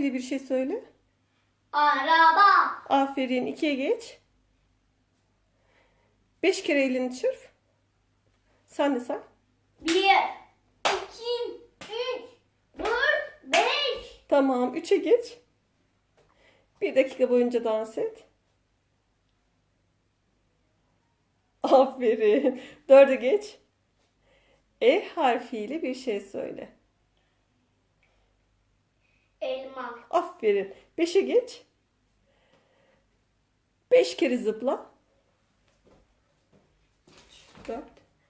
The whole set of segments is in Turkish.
Bir bir şey söyle. Araba. Aferin. ikiye geç. Beş kere elini çırp. Sen de say. Bir, iki, üç, dört, beş. Tamam. Üçe geç. Bir dakika boyunca dans et. Aferin. Dörde geç. E harfiyle bir şey söyle. Elma. Aferin. Beşe geç. Beş kere zıpla. Dört.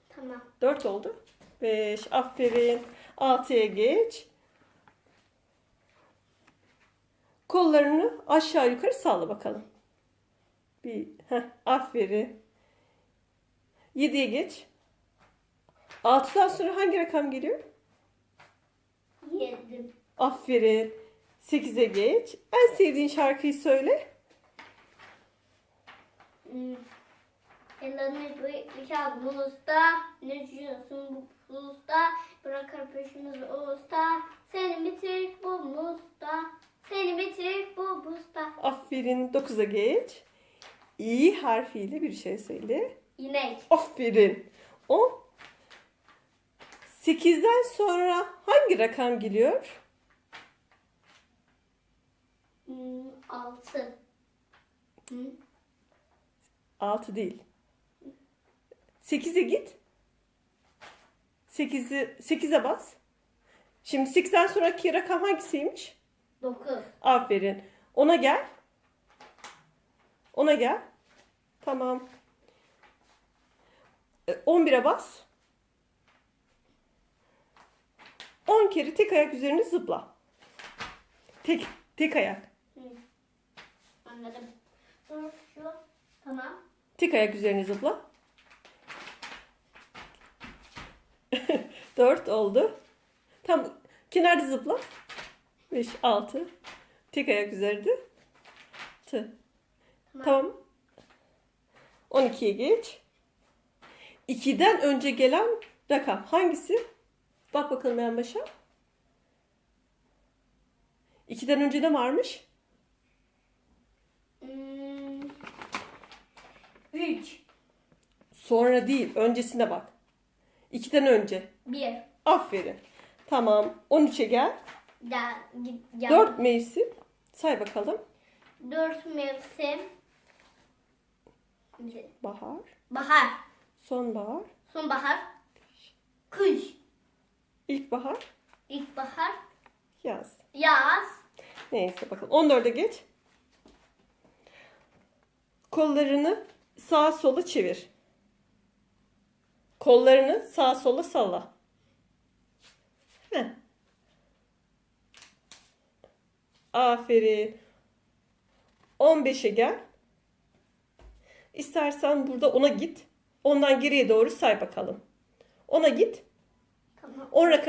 Tamam. Dört oldu. Beş. Aferin. Altıya geç. Kollarını aşağı yukarı salla bakalım. Bir. Heh, aferin. Yediye geç. Altıdan sonra hangi rakam geliyor? Yedim. Aferin. Sekize geç. En sevdiğin şarkıyı söyle. Ellerini bıçak usta, ne düşünüyorsun bu usta? Bırakır peşimizi usta, seni bitirir bu musta, seni bitirir bu musta. Aferin. Dokuza geç. İ harfiyle bir şey söyle. İnek. Aferin. On. Sekizden sonra hangi rakam geliyor? Altı. Hı? Altı değil. Sekize git. Sekizi, sekize bas. Şimdi sekizden sonraki rakam hangisiymiş? Dokuz. Aferin. Ona gel. Ona gel. Tamam. E, 11'e bas. 10 kere tek ayak üzerine zıpla. Tek tek ayak. Anladım. Dur şu. Tamam. Tek ayak üzerine zıpla. 4 oldu. Tam kenarda zıpla. 5 6. Tek ayak üzerinde. Tı. Tamam. 12'ye geç. 2'den önce gelen rakam hangisi? Bak bakalım en başa. 2'den önce ne varmış? Üç. Sonra değil, öncesine bak. 2'den önce. Bir. Aferin. Tamam. 13'e gel. Git, ya. 4 mevsim. Say bakalım. Dört mevsim. Bahar, Bahar. sonbahar, Sonbahar. Kış. ilkbahar, İlkbahar. yaz. Yaz. Neyse bakalım. 14'e geç. Kollarını sağa sola çevir. Kollarını sağa sola salla. Heh. Aferin. 15'e gel. İstersen burada ona git. Ondan geriye doğru say bakalım. Ona git. Tamam. 10 rakam